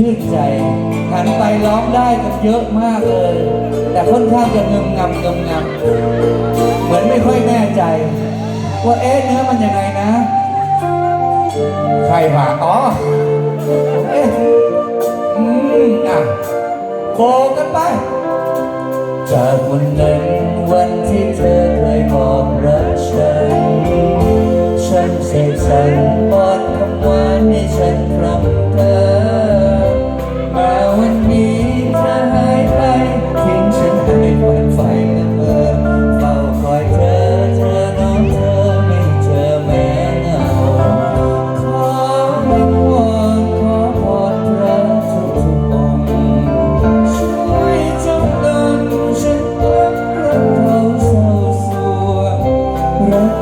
ชื่นใจหันไปร้องได้กันเยอะมากเลย แต่ค่อนข้างจะเงึมงำงึมงำเหมือนไม่ค่อยแน่ใจ ว่าเอ๊ะเนื้อมันยังไงนะ ใครผ่าอ๋อเอ๊อืมอะโกกันไป จากวันนั้นวันที่เธอ Lord.